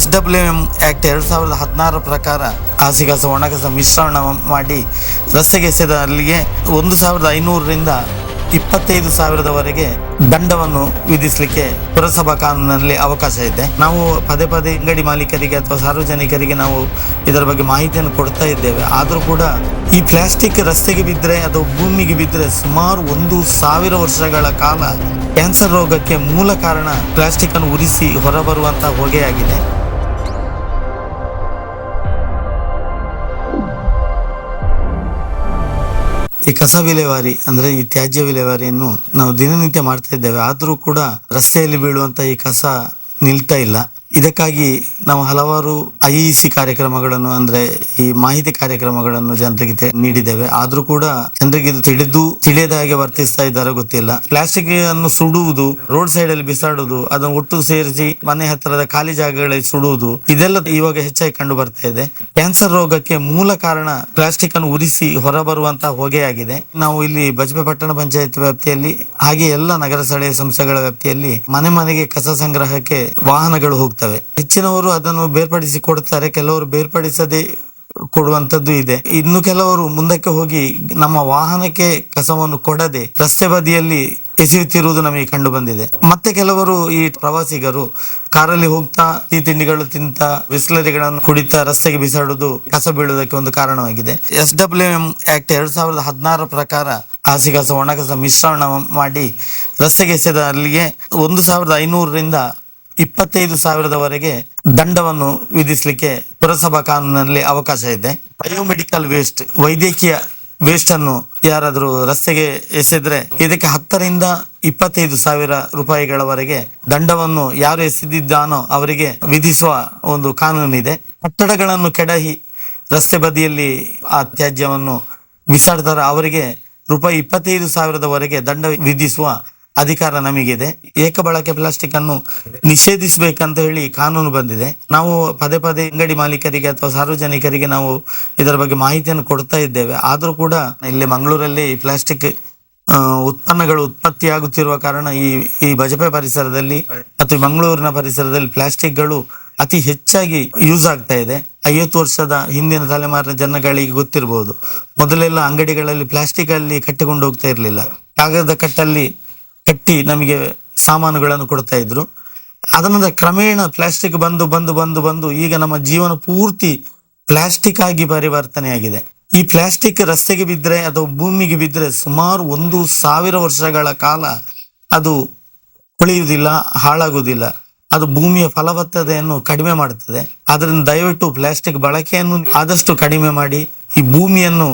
S W M act ಎರಡು ಸಾವಿರದ ಹದಿನಾರರ ಪ್ರಕಾರ ಹಸಿಗಸ ಒಣಗಸ ಮಿಶ್ರಣ ಮಾಡಿ ರಸ್ತೆಗೆ ಎಸೆದ ಅಲ್ಲಿಗೆ ಒಂದು ಸಾವಿರದ ಐನೂರರಿಂದ ಇಪ್ಪತ್ತೈದು ಸಾವಿರದವರೆಗೆ ದಂಡವನ್ನು ವಿಧಿಸಲಿಕ್ಕೆ ಪುರಸಭಾ ಕಾನೂನಿನಲ್ಲಿ ಅವಕಾಶ ಇದೆ. ನಾವು ಪದೇ ಪದೇ ಅಂಗಡಿ ಮಾಲೀಕರಿಗೆ ಅಥವಾ ಸಾರ್ವಜನಿಕರಿಗೆ ನಾವು ಇದರ ಬಗ್ಗೆ ಮಾಹಿತಿಯನ್ನು ಕೊಡ್ತಾ ಇದ್ದೇವೆ. ಆದರೂ ಕೂಡ ಈ ಪ್ಲಾಸ್ಟಿಕ್ ರಸ್ತೆಗೆ ಬಿದ್ದರೆ ಅಥವಾ ಭೂಮಿಗೆ ಬಿದ್ದರೆ ಸುಮಾರು ಒಂದು ಸಾವಿರ ವರ್ಷಗಳ ಕಾಲ ಕ್ಯಾನ್ಸರ್ ರೋಗಕ್ಕೆ ಮೂಲ ಕಾರಣ ಪ್ಲಾಸ್ಟಿಕ್ ಅನ್ನು ಉರಿಸಿ ಹೊರಬರುವಂತಹ ಹೊಗೆಯಾಗಿದೆ. ಈ ಕಸ ವಿಲೇವಾರಿ ಅಂದ್ರೆ ಈ ತ್ಯಾಜ್ಯ ವಿಲೇವಾರಿಯನ್ನು ನಾವು ದಿನನಿತ್ಯ ಮಾಡ್ತಾ ಇದ್ದೇವೆ. ಆದರೂ ಕೂಡ ರಸ್ತೆಯಲ್ಲಿ ಬೀಳುವಂತ ಈ ಕಸ ನಿಲ್ತಾ ಇಲ್ಲ. ಇದಕ್ಕಾಗಿ ನಾವು ಹಲವಾರು ಐ ಸಿ ಕಾರ್ಯಕ್ರಮಗಳನ್ನು ಅಂದ್ರೆ ಈ ಮಾಹಿತಿ ಕಾರ್ಯಕ್ರಮಗಳನ್ನು ಜನರಿಗೆ ನೀಡಿದ್ದೇವೆ. ಆದ್ರೂ ಕೂಡ ಜನರಿಗೆ ಇದು ತಿಳಿದು ತಿಳಿಯದ ಹಾಗೆ ವರ್ತಿಸ್ತಾ ಇದ್ದಾರೋ ಗೊತ್ತಿಲ್ಲ. ಪ್ಲಾಸ್ಟಿಕ್ ಅನ್ನು ಸುಡುವುದು, ರೋಡ್ ಸೈಡ್ ಅಲ್ಲಿ ಬಿಸಾಡುವುದು, ಅದನ್ನು ಒಟ್ಟು ಸೇರಿಸಿ ಮನೆ ಹತ್ತಿರದ ಖಾಲಿ ಜಾಗಗಳಲ್ಲಿ ಸುಡುವುದು, ಇದೆಲ್ಲ ಇವಾಗ ಹೆಚ್ಚಾಗಿ ಕಂಡು ಬರ್ತಾ ಇದೆ. ಕ್ಯಾನ್ಸರ್ ರೋಗಕ್ಕೆ ಮೂಲ ಕಾರಣ ಪ್ಲಾಸ್ಟಿಕ್ ಅನ್ನು ಉರಿಸಿ ಹೊರಬರುವಂತಹ ಹೊಗೆಯಾಗಿದೆ ನಾವು ಇಲ್ಲಿ ಬಜಪೆ ಪಟ್ಟಣ ಪಂಚಾಯತ್ ವ್ಯಾಪ್ತಿಯಲ್ಲಿ ಹಾಗೆ ಎಲ್ಲ ನಗರ ಸ್ಥಳೀಯ ಸಂಸ್ಥೆಗಳ ವ್ಯಾಪ್ತಿಯಲ್ಲಿ ಮನೆ ಮನೆಗೆ ಕಸ ಸಂಗ್ರಹಕ್ಕೆ ವಾಹನಗಳು ಹೋಗ್ತವೆ. ಹೆಚ್ಚಿನವರು ಅದನ್ನು ಬೇರ್ಪಡಿಸಿ ಕೊಡ್ತಾರೆ ಕೆಲವರು ಬೇರ್ಪಡಿಸದೆ ಕೊಡುವಂತದ್ದು ಇದೆ. ಇನ್ನು ಕೆಲವರು ಮುಂದಕ್ಕೆ ಹೋಗಿ ನಮ್ಮ ವಾಹನಕ್ಕೆ ಕಸವನ್ನು ಕೊಡದೆ ರಸ್ತೆ ಬದಿಯಲ್ಲಿ ಎಸೆಯುತ್ತಿರುವುದು ನಮಗೆ ಕಂಡು ಬಂದಿದೆ ಮತ್ತೆ ಕೆಲವರು ಈ ಪ್ರವಾಸಿಗರು ಕಾರಲ್ಲಿ ಹೋಗ್ತಾ ಈ ತಿಂಡಿಗಳು ತಿಂತ, ಬಿಸ್ಲರಿಗಳನ್ನು ಕುಡಿತಾ ರಸ್ತೆಗೆ ಬಿಸಾಡುವುದು ಕಸ ಬೀಳುವುದಕ್ಕೆ ಒಂದು ಕಾರಣವಾಗಿದೆ. ಎಸ್ ಡಬ್ಲ್ಯೂ ಎಂ ಆಕ್ಟ್ ಎರಡ್ ಸಾವಿರದ ಹದಿನಾರರ ಪ್ರಕಾರ ಹಸಿ ಕಸ ಒಣಕಸ ಮಿಶ್ರಣ ಮಾಡಿ ರಸ್ತೆಗೆ ಎಸೆದ ಅಲ್ಲಿಗೆ ಒಂದು ಸಾವಿರದ ಐನೂರರಿಂದ ಇಪ್ಪತ್ತೈದು ಸಾವಿರದವರೆಗೆ ದಂಡವನ್ನು ವಿಧಿಸಲಿಕ್ಕೆ ಪುರಸಭಾ ಕಾನೂನಿನಲ್ಲಿ ಅವಕಾಶ ಇದೆ. ಬಯೋಮೆಡಿಕಲ್ ವೇಸ್ಟ್ ವೈದ್ಯಕೀಯ ವೇಸ್ಟ್ ಅನ್ನು ಯಾರಾದರೂ ರಸ್ತೆಗೆ ಎಸೆದ್ರೆ ಇದಕ್ಕೆ ಹತ್ತರಿಂದ ಇಪ್ಪತ್ತೈದು ಸಾವಿರ ರೂಪಾಯಿಗಳವರೆಗೆ ದಂಡವನ್ನು ಯಾರು ಎಸೆದಿದ್ದಾನೋ ಅವರಿಗೆ ವಿಧಿಸುವ ಒಂದು ಕಾನೂನಿದೆ. ಕಟ್ಟಡಗಳನ್ನು ಕೆಡಹಿ ರಸ್ತೆ ಬದಿಯಲ್ಲಿ ಆ ತ್ಯಾಜ್ಯವನ್ನು ಬಿಸಾಡ್ತಾರೆ ಅವರಿಗೆ ರೂಪಾಯಿ ಇಪ್ಪತ್ತೈದು ಸಾವಿರದವರೆಗೆ ದಂಡ ವಿಧಿಸುವ ಅಧಿಕಾರ ನಮಗಿದೆ. ಏಕ ಬಳಕೆ ಪ್ಲಾಸ್ಟಿಕ್ ಅನ್ನು ನಿಷೇಧಿಸಬೇಕಂತ ಹೇಳಿ ಕಾನೂನು ಬಂದಿದೆ. ನಾವು ಪದೇ ಪದೇ ಅಂಗಡಿ ಮಾಲೀಕರಿಗೆ ಅಥವಾ ಸಾರ್ವಜನಿಕರಿಗೆ ನಾವು ಇದರ ಬಗ್ಗೆ ಮಾಹಿತಿಯನ್ನು ಕೊಡ್ತಾ ಇದ್ದೇವೆ. ಆದರೂ ಕೂಡ ಇಲ್ಲಿ ಮಂಗಳೂರಲ್ಲಿ ಪ್ಲಾಸ್ಟಿಕ್ ಉತ್ಪನ್ನಗಳು ಉತ್ಪತ್ತಿಯಾಗುತ್ತಿರುವ ಕಾರಣ ಈ ಈ ಬಜಪೆ ಪರಿಸರದಲ್ಲಿ ಮತ್ತು ಮಂಗಳೂರಿನ ಪರಿಸರದಲ್ಲಿ ಪ್ಲಾಸ್ಟಿಕ್ಗಳು ಅತಿ ಹೆಚ್ಚಾಗಿ ಯೂಸ್ ಆಗ್ತಾ ಇದೆ. ಐವತ್ತು ವರ್ಷದ ಹಿಂದಿನ ತಲೆಮಾರಿನ ಜನಗಳಿಗೆ ಗೊತ್ತಿರಬಹುದು ಮೊದಲೆಲ್ಲ ಅಂಗಡಿಗಳಲ್ಲಿ ಪ್ಲಾಸ್ಟಿಕ್ ಅಲ್ಲಿ ಕಟ್ಟಿಕೊಂಡು ಹೋಗ್ತಾ ಇರಲಿಲ್ಲ. ಕಾಗದ ಕಟ್ಟಲ್ಲಿ ಕಟ್ಟಿ ನಮಗೆ ಸಾಮಾನುಗಳನ್ನು ಕೊಡ್ತಾ ಇದ್ರು. ಅದರಿಂದ ಕ್ರಮೇಣ ಪ್ಲಾಸ್ಟಿಕ್ ಬಂದು ಬಂದು ಬಂದು ಬಂದು ಈಗ ನಮ್ಮ ಜೀವನ ಪೂರ್ತಿ ಪ್ಲಾಸ್ಟಿಕ್ ಆಗಿ ಪರಿವರ್ತನೆಯಾಗಿದೆ ಈ ಪ್ಲಾಸ್ಟಿಕ್ ರಸ್ತೆಗೆ ಬಿದ್ದರೆ ಅಥವಾ ಭೂಮಿಗೆ ಬಿದ್ದರೆ ಸುಮಾರು ಒಂದು ಸಾವಿರ ವರ್ಷಗಳ ಕಾಲ ಅದು ಉಳಿಯುವುದಿಲ್ಲ, ಹಾಳಾಗುವುದಿಲ್ಲ. ಅದು ಭೂಮಿಯ ಫಲವತ್ತತೆಯನ್ನು ಕಡಿಮೆ ಮಾಡುತ್ತದೆ. ಅದರಿಂದ ದಯವಿಟ್ಟು ಪ್ಲಾಸ್ಟಿಕ್ ಬಳಕೆಯನ್ನು ಆದಷ್ಟು ಕಡಿಮೆ ಮಾಡಿ, ಈ ಭೂಮಿಯನ್ನು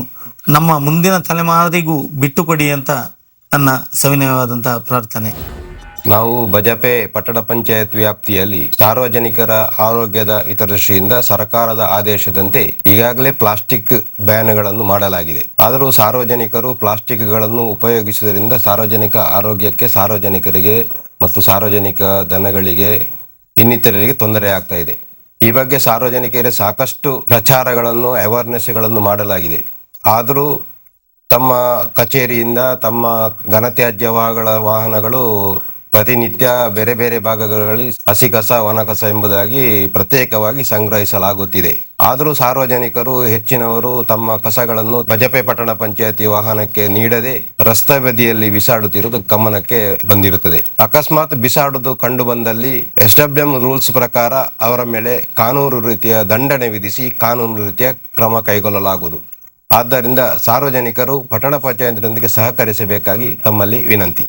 ನಮ್ಮ ಮುಂದಿನ ತಲೆಮಾರಿಗೂ ಬಿಟ್ಟುಕೊಡಿ ಅಂತ ನನ್ನ ಸವಿನಯವಾದಂತಹ ಪ್ರಾರ್ಥನೆ. ನಾವು ಬಜಪೆ ಪಟ್ಟಣ ಪಂಚಾಯತ್ ವ್ಯಾಪ್ತಿಯಲ್ಲಿ ಸಾರ್ವಜನಿಕರ ಆರೋಗ್ಯದ ಹಿತದೃಷ್ಟಿಯಿಂದ ಸರ್ಕಾರದ ಆದೇಶದಂತೆ ಈಗಾಗಲೇ ಪ್ಲಾಸ್ಟಿಕ್ ಬ್ಯಾನ್ಗಳನ್ನು ಮಾಡಲಾಗಿದೆ. ಆದರೂ ಸಾರ್ವಜನಿಕರು ಪ್ಲಾಸ್ಟಿಕ್ಗಳನ್ನು ಉಪಯೋಗಿಸುವುದರಿಂದ ಸಾರ್ವಜನಿಕ ಆರೋಗ್ಯಕ್ಕೆ ಸಾರ್ವಜನಿಕರಿಗೆ ಮತ್ತು ಸಾರ್ವಜನಿಕ ದನಗಳಿಗೆ ಇನ್ನಿತರರಿಗೆ ತೊಂದರೆ ಆಗ್ತಾ ಇದೆ. ಈ ಬಗ್ಗೆ ಸಾರ್ವಜನಿಕರಿಗೆ ಸಾಕಷ್ಟು ಪ್ರಚಾರಗಳನ್ನು ಅವೇರ್ನೆಸ್ಗಳನ್ನು ಮಾಡಲಾಗಿದೆ. ಆದರೂ ತಮ್ಮ ಕಚೇರಿಯಿಂದ ತಮ್ಮ ಘನತ್ಯಾಜ್ಯ ವಾಹಗಳ ವಾಹನಗಳು ಪ್ರತಿನಿತ್ಯ ಬೇರೆ ಬೇರೆ ಭಾಗಗಳಲ್ಲಿ ಹಸಿ ಕಸ, ಒಣ ಕಸ ಎಂಬುದಾಗಿ ಪ್ರತ್ಯೇಕವಾಗಿ ಸಂಗ್ರಹಿಸಲಾಗುತ್ತಿದೆ. ಆದರೂ ಸಾರ್ವಜನಿಕರು, ಹೆಚ್ಚಿನವರು ತಮ್ಮ ಕಸಗಳನ್ನು ಬಜಪೆ ಪಟ್ಟಣ ಪಂಚಾಯತಿ ವಾಹನಕ್ಕೆ ನೀಡದೆ ರಸ್ತೆ ಬದಿಯಲ್ಲಿ ಬಿಸಾಡುತ್ತಿರುವುದು ಗಮನಕ್ಕೆ ಬಂದಿರುತ್ತದೆ. ಅಕಸ್ಮಾತ್ ಬಿಸಾಡುವುದು ಕಂಡು ಬಂದಲ್ಲಿ ಎಸ್ ಡಬ್ಲ್ಯೂ ರೂಲ್ಸ್ ಪ್ರಕಾರ ಅವರ ಮೇಲೆ ಕಾನೂನು ರೀತಿಯ ದಂಡನೆ ವಿಧಿಸಿ ಕಾನೂನು ರೀತಿಯ ಕ್ರಮ ಕೈಗೊಳ್ಳಲಾಗುವುದು. ಆದ್ದರಿಂದ ಸಾರ್ವಜನಿಕರು ಪಟ್ಟಣ ಪಂಚಾಯತ್ನೊಂದಿಗೆ ಸಹಕರಿಸಬೇಕಾಗಿ ತಮ್ಮಲ್ಲಿ ವಿನಂತಿ.